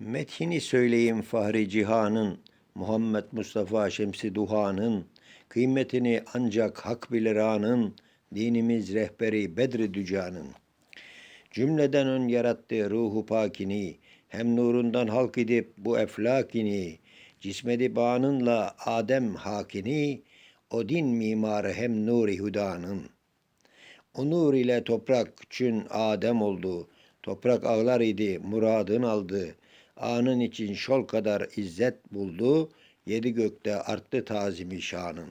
Methini söyleyeyim fahri cihanın, Muhammed Mustafa Şemsi Duhan'ın, kıymetini ancak hak bilir anın, dinimiz rehberi Bedri Dücan'ın. Cümleden ön yarattı ruhu pakini, hem nurundan halk edip bu eflakini, cismedi bağınınla Adem hakini, o din mimarı hem nuri hudanın. O nur ile toprak çün Adem oldu, toprak ağlar idi, muradın aldı. Anın için şol kadar izzet buldu, yedi gökte arttı tazimi şanın.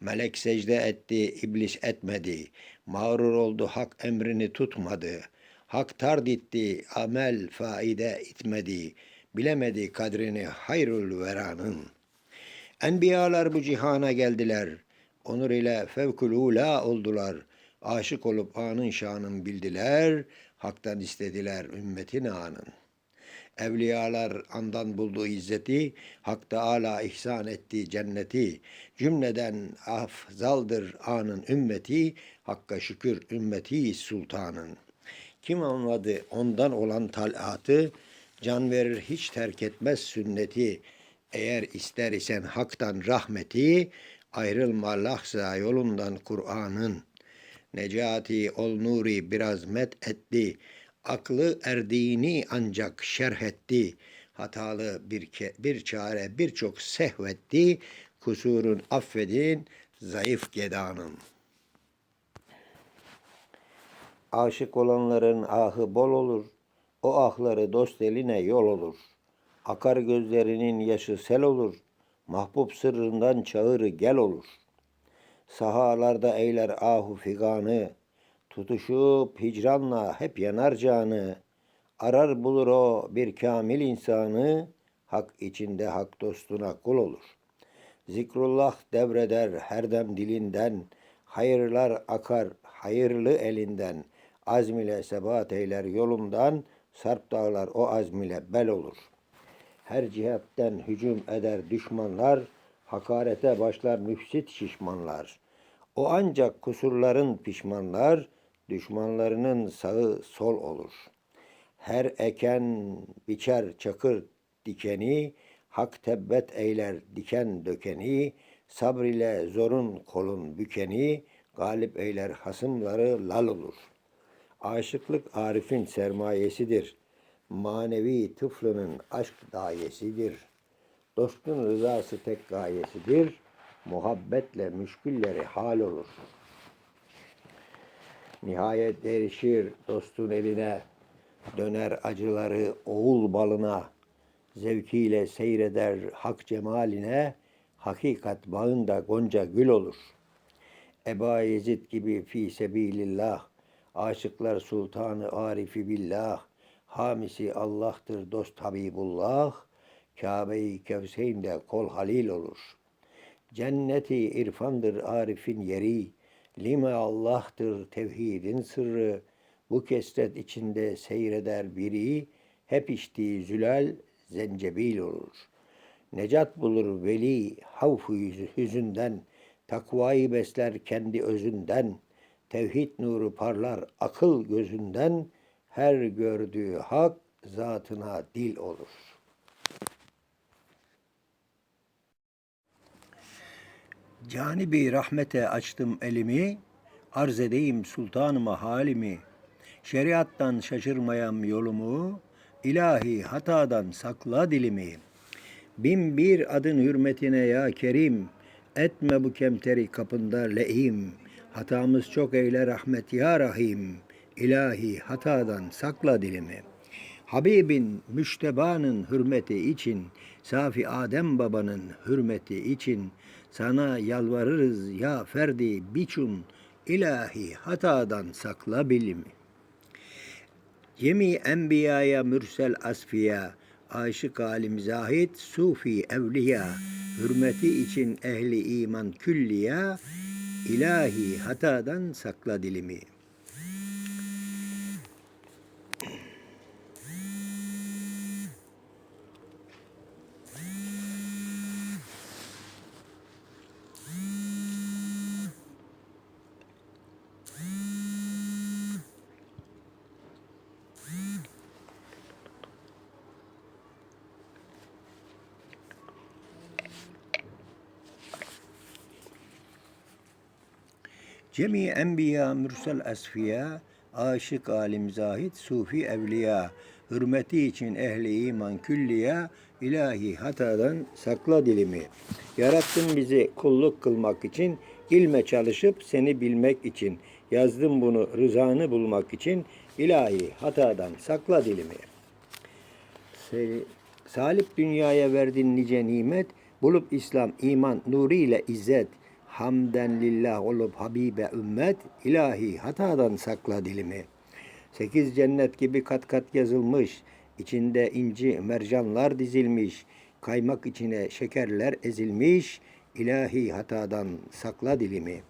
Melek secde etti, iblis etmedi. Mağrur oldu, hak emrini tutmadı. Hak tard amel faide itmedi. Bilemedi kadrini hayrul veranın. Enbiyalar bu cihana geldiler. Onur ile fevkül ula oldular. Aşık olup anın şanın bildiler. Hak'tan istediler ümmetin anın. Evliyalar andan buldu izzeti, Hak Teala ihsan etti cenneti. Cümleden afzaldır anın ümmeti, Hakka şükür ümmeti sultanın. Kim anladı ondan olan talatı, can verir hiç terk etmez sünneti. Eğer ister isen haktan rahmeti, ayrılma lahza yolundan Kur'an'ın. Necati ol nuri biraz met etti, aklı erdiğini ancak şerh etti. Hatalı bir, ke, bir çare birçok sehvetti, kusurun affedin zayıf gedanın. Aşık olanların ahı bol olur, o ahları dost eline yol olur. Akar gözlerinin yaşı sel olur, mahbub sırrından çağırı gel olur. Sahalarda eyler ahu figanı, tutuşup hicranla hep yanar canı. Arar bulur o bir kamil insanı, hak içinde hak dostuna kul olur. Zikrullah devreder her dem dilinden, hayırlar akar hayırlı elinden, azm ile sebat eyler yolundan, sarp dağlar o azm ile bel olur. Her cihetten hücum eder düşmanlar, hakarete başlar müfsit şişmanlar. O ancak kusurların pişmanlar, düşmanlarının sağı sol olur. Her eken biçer çakır dikeni, hak tebbet eyler diken dökeni, sabr ile zorun kolun bükeni, galip eyler hasımları lal olur. Aşıklık arifin sermayesidir. Manevi tıflının aşk dayesidir. Dostun rızası tek gayesidir. Muhabbetle müşkülleri hal olur. Nihayet erişir dostun eline, döner acıları oğul balına, zevkiyle seyreder hak cemaline, hakikat bağında gonca gül olur. Eba Yezid gibi fi sebilillah, aşıklar sultanı arifi billah, hamisi Allah'tır dost Habibullah, Kabe-i Kevseyn'de kol halil olur. Cenneti irfandır arifin yeri, lime Allah'tır tevhidin sırrı, bu kesret içinde seyreder biri, hep içtiği zülal zencebil olur. Necat bulur veli havfu hüzünden, takvayı besler kendi özünden, tevhid nuru parlar akıl gözünden, her gördüğü hak zatına dil olur. Canibi rahmete açtım elimi, arz edeyim sultanıma halimi. Şeriattan şaşırmayam yolumu, ilahi hatadan sakla dilimi. Bin bir adın hürmetine ya Kerim, etme bu kemteri kapında le'im. Hatamız çok eyle rahmet ya Rahim, ilahi hatadan sakla dilimi. Habibin müştebanın hürmeti için, Safi Adem babanın hürmeti için, sana yalvarırız ya ferdi biçun, ilahi hatadan sakla bilimi. Cemi enbiyaya mürsel asfiya, aşık alim zahid, sufi evliya, hürmeti için ehli iman külliya, ilahi hatadan sakla dilimi. Cemi enbiya mürsel esfiya, aşık alim zahid, sufi evliya, hürmeti için ehli iman külliya, ilahi hatadan sakla dilimi. Yarattın bizi kulluk kılmak için, ilme çalışıp seni bilmek için. Yazdım bunu rızanı bulmak için, ilahi hatadan sakla dilimi. Salip dünyaya verdin nice nimet, bulup İslam, iman, nuru ile izzet, hamden lillah olup habibe ümmet, ilahi hatadan sakla dilimi. Sekiz cennet gibi kat kat yazılmış, içinde inci, mercanlar dizilmiş, kaymak içine şekerler ezilmiş, ilahi hatadan sakla dilimi.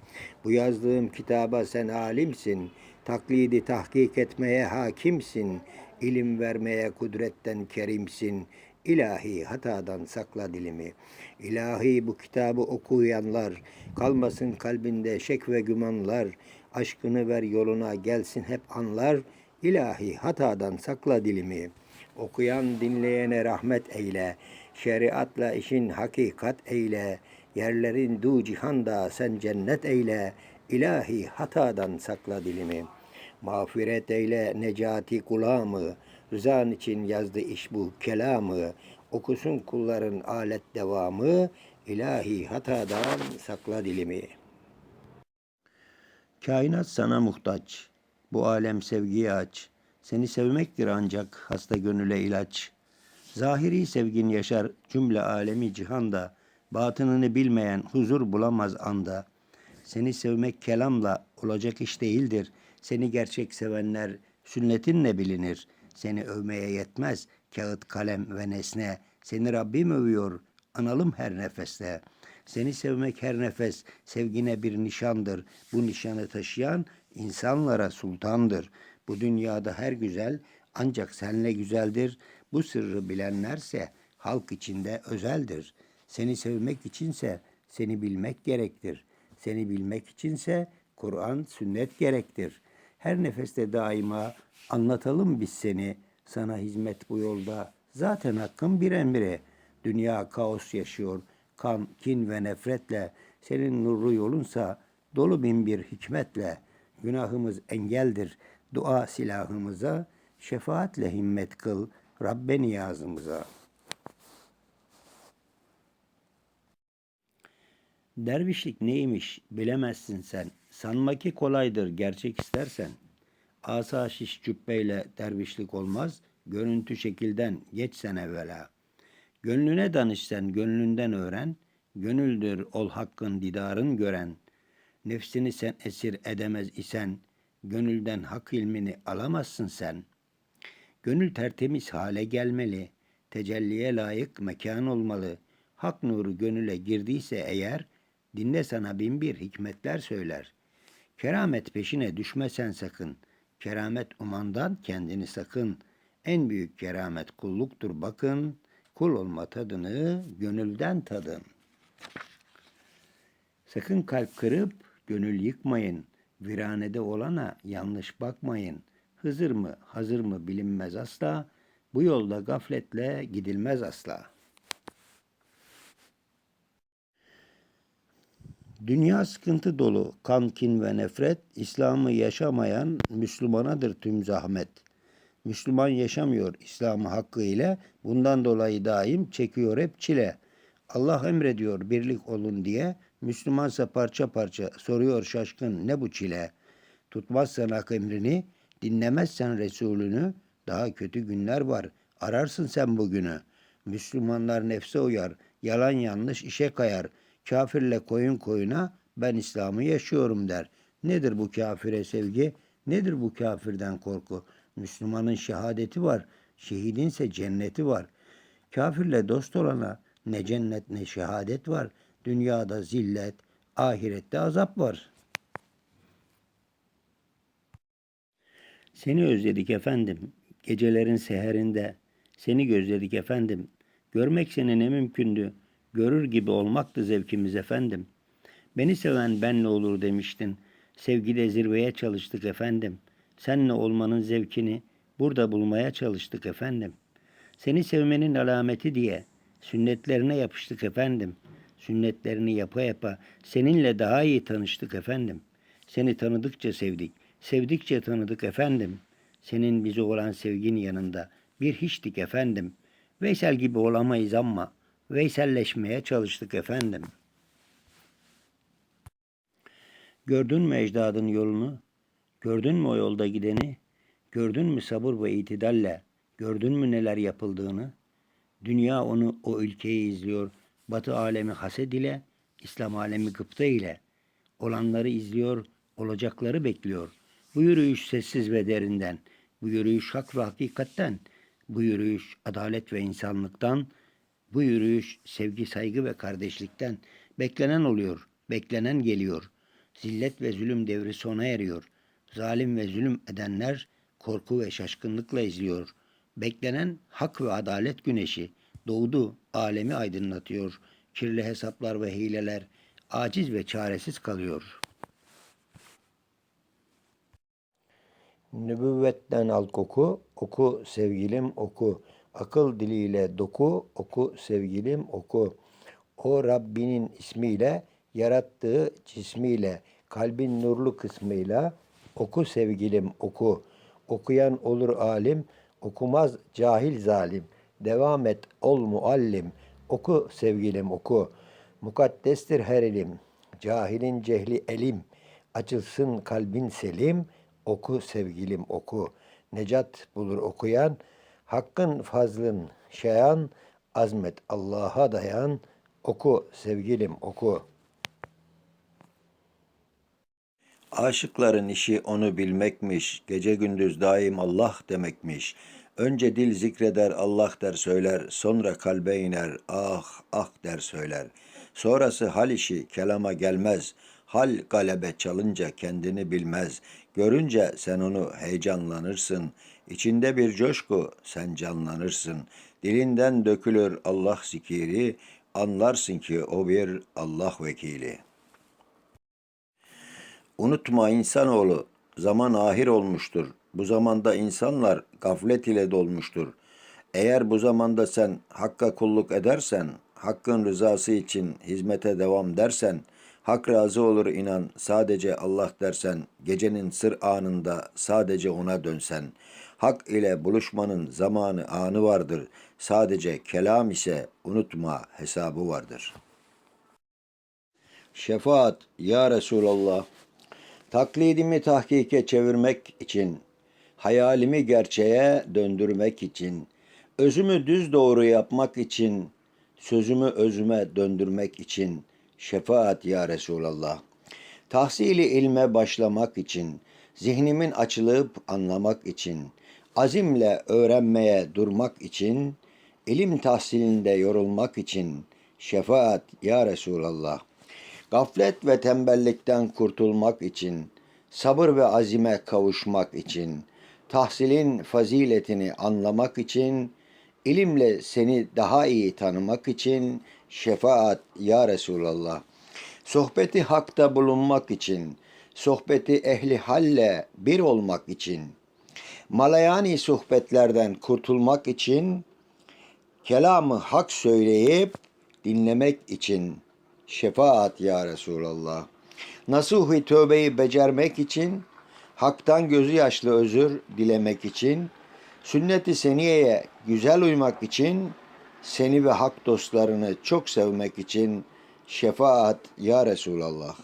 Bu yazdığım kitaba sen alimsin, taklidi tahkik etmeye hakimsin, ilim vermeye kudretten kerimsin, ilahi hatadan sakla dilimi. İlahi bu kitabı okuyanlar, kalmasın kalbinde şek ve gümanlar, aşkını ver yoluna gelsin hep anlar, ilahi hatadan sakla dilimi. Okuyan dinleyene rahmet eyle, şeriatla işin hakikat eyle, yerlerin du cihanda sen cennet eyle, ilahi hatadan sakla dilimi. Mağfiret eyle necati kulamı, rızan için yazdı iş bu kelamı, okusun kulların alet devamı, ilahi hatadan sakla dilimi. Kainat sana muhtaç, bu alem sevgiye aç, seni sevmektir ancak hasta gönüle ilaç. Zahiri sevgin yaşar cümle alemi cihanda, batınını bilmeyen huzur bulamaz anda. Seni sevmek kelamla olacak iş değildir. Seni gerçek sevenler sünnetinle bilinir. Seni övmeye yetmez kağıt, kalem ve nesne. Seni Rabbim övüyor, analım her nefeste. Seni sevmek her nefes sevgine bir nişandır. Bu nişanı taşıyan insanlara sultandır. Bu dünyada her güzel ancak senle güzeldir. Bu sırrı bilenlerse halk içinde özeldir. Seni sevmek içinse seni bilmek gerektir. Seni bilmek içinse Kur'an, sünnet gerektir. Her nefeste daima anlatalım biz seni. Sana hizmet bu yolda zaten hakkın bir emri. Dünya kaos yaşıyor. Kan, kin ve nefretle. Senin nurlu yolunsa dolu bin bir hikmetle. Günahımız engeldir. Dua silahımıza. Şefaatle himmet kıl. Rabbe niyazımıza. Dervişlik neymiş bilemezsin sen. Sanma ki kolaydır gerçek istersen. Asa şiş cübbeyle dervişlik olmaz. Görüntü şekilden geç sen evvela. Gönlüne danış sen gönlünden öğren. Gönüldür ol hakkın didarın gören. Nefsini sen esir edemez isen. Gönülden hak ilmini alamazsın sen. Gönül tertemiz hale gelmeli. Tecelliye layık mekan olmalı. Hak nuru gönüle girdiyse eğer, dinle sana bin bir hikmetler söyler. Keramet peşine düşmesen sakın. Keramet umandan kendini sakın. En büyük keramet kulluktur bakın. Kul olma tadını gönülden tadın. Sakın kalp kırıp gönül yıkmayın. Viranede olana yanlış bakmayın. Hızır mı, hazır mı bilinmez asla. Bu yolda gafletle gidilmez asla. Dünya sıkıntı dolu, kan, kin ve nefret, İslam'ı yaşamayan Müslümanadır tüm zahmet. Müslüman yaşamıyor İslam'ı hakkı ile, bundan dolayı daim çekiyor hep çile. Allah emrediyor birlik olun diye, Müslümansa parça parça soruyor şaşkın ne bu çile. Tutmazsan hak emrini, dinlemezsen Resulünü, daha kötü günler var, ararsın sen bugünü. Müslümanlar nefse uyar, yalan yanlış işe kayar. Kafirle koyun koyuna ben İslam'ı yaşıyorum der. Nedir bu kafire sevgi? Nedir bu kafirden korku? Müslümanın şehadeti var, şehidinse cenneti var. Kafirle dost olana ne cennet ne şehadet var. Dünyada zillet, ahirette azap var. Seni özledik efendim, gecelerin seherinde. Seni gözledik efendim. Görmek seni ne mümkündü. Görür gibi olmaktı zevkimiz efendim. Beni seven benle olur demiştin. Sevgide zirveye çalıştık efendim. Senle olmanın zevkini burada bulmaya çalıştık efendim. Seni sevmenin alameti diye sünnetlerine yapıştık efendim. Sünnetlerini yapa yapa seninle daha iyi tanıştık efendim. Seni tanıdıkça sevdik, sevdikçe tanıdık efendim. Senin bize olan sevgin yanında bir hiçtik efendim. Veysel gibi olamayız ama Veyselleşmeye çalıştık efendim. Gördün mü ecdadın yolunu? Gördün mü o yolda gideni? Gördün mü sabır ve itidalle? Gördün mü neler yapıldığını? Dünya onu o ülkeyi izliyor. Batı alemi haset ile, İslam alemi gıpta ile. Olanları izliyor, olacakları bekliyor. Bu yürüyüş sessiz ve derinden. Bu yürüyüş hak ve hakikatten. Bu yürüyüş adalet ve insanlıktan. Bu yürüyüş sevgi, saygı ve kardeşlikten. Beklenen oluyor, beklenen geliyor. Zillet ve zulüm devri sona eriyor. Zalim ve zulüm edenler korku ve şaşkınlıkla izliyor. Beklenen hak ve adalet güneşi doğdu, alemi aydınlatıyor. Kirli hesaplar ve hileler aciz ve çaresiz kalıyor. Nübüvvetten al koku, oku sevgilim oku. Akıl diliyle doku, oku sevgilim oku. O Rabbinin ismiyle, yarattığı cismiyle, kalbin nurlu kısmıyla oku sevgilim oku. Okuyan olur alim, okumaz cahil zalim. Devam et ol muallim, oku sevgilim oku. Mukaddestir her ilim, cahilin cehli elim. Açılsın kalbin selim, oku sevgilim oku. Necat bulur okuyan, hakkın fazlın şayan, azmet Allah'a dayan, oku sevgilim oku. Aşıkların işi onu bilmekmiş, gece gündüz daim Allah demekmiş. Önce dil zikreder Allah der söyler, sonra kalbe iner ah ah der söyler. Sonrası hal işi kelama gelmez, hal galebe çalınca kendini bilmez. Görünce sen onu heyecanlanırsın, içinde bir coşku sen canlanırsın. Dilinden dökülür Allah zikiri, anlarsın ki o bir Allah vekili.'' Unutma insanoğlu, zaman ahir olmuştur. Bu zamanda insanlar gaflet ile dolmuştur. Eğer bu zamanda sen Hakk'a kulluk edersen, Hakk'ın rızası için hizmete devam dersen, Hak razı olur inan sadece Allah dersen, gecenin sır anında sadece ona dönsen, Hak ile buluşmanın zamanı anı vardır. Sadece kelam ise unutma hesabı vardır. Şefaat ya Resulallah Taklidimi tahkike çevirmek için, hayalimi gerçeğe döndürmek için, özümü düz doğru yapmak için, sözümü özüme döndürmek için şefaat ya Resulallah. Tahsili ilme başlamak için, zihnimin açılıp anlamak için, azimle öğrenmeye durmak için, ilim tahsilinde yorulmak için şefaat ya Resulallah. Gaflet ve tembellikten kurtulmak için, sabır ve azime kavuşmak için, tahsilin faziletini anlamak için, ilimle seni daha iyi tanımak için şefaat ya Resulallah. Sohbeti hakta bulunmak için, sohbeti ehli halle bir olmak için, malayani sohbetlerden kurtulmak için, kelamı hak söyleyip dinlemek için şefaat ya Resulallah. Nasuhi tövbeyi becermek için, haktan gözü yaşlı özür dilemek için, sünnet-i seniyeye güzel uymak için, seni ve hak dostlarını çok sevmek için şefaat ya Resulallah.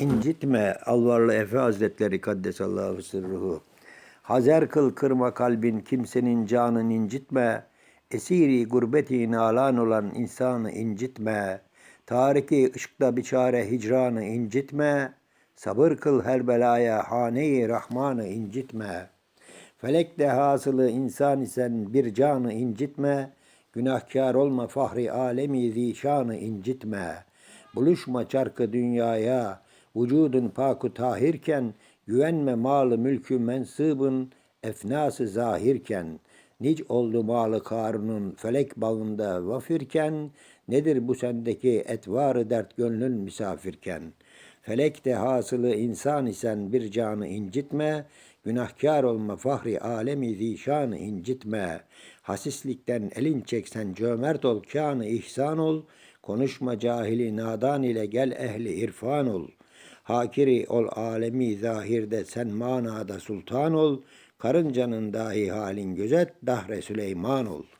İncitme Alvarlı Efe Hazretleri Kaddesallahu sırruhu. Hazer kıl kırma kalbin kimsenin canını incitme. Esiri gurbeti nalan olan insanı incitme. Tariki ışkta biçare hicranı incitme. Sabır kıl her belaya hane-i rahmanı incitme. Felek de hasılı insan isen bir canı incitme. Günahkar olma fahri alemi zişanı incitme. Buluşma çarkı dünyaya, vücudun paku tahirken, güvenme malı mülkü mensıbın, efnası zahirken, nic oldu malı Karun'un felek bağında vafirken, nedir bu sendeki etvarı dert gönlün misafirken? Felek de hasılı insan isen bir canı incitme, günahkar olma fahri alemi zişanı incitme. Hasislikten elin çeksen cömert ol, kânı ihsan ol, konuşma cahili nadan ile gel ehli irfan ol. Hakiri ol alemi zahirde sen manada sultan ol, karıncanın dahi halin gözet, dahre Süleyman ol.''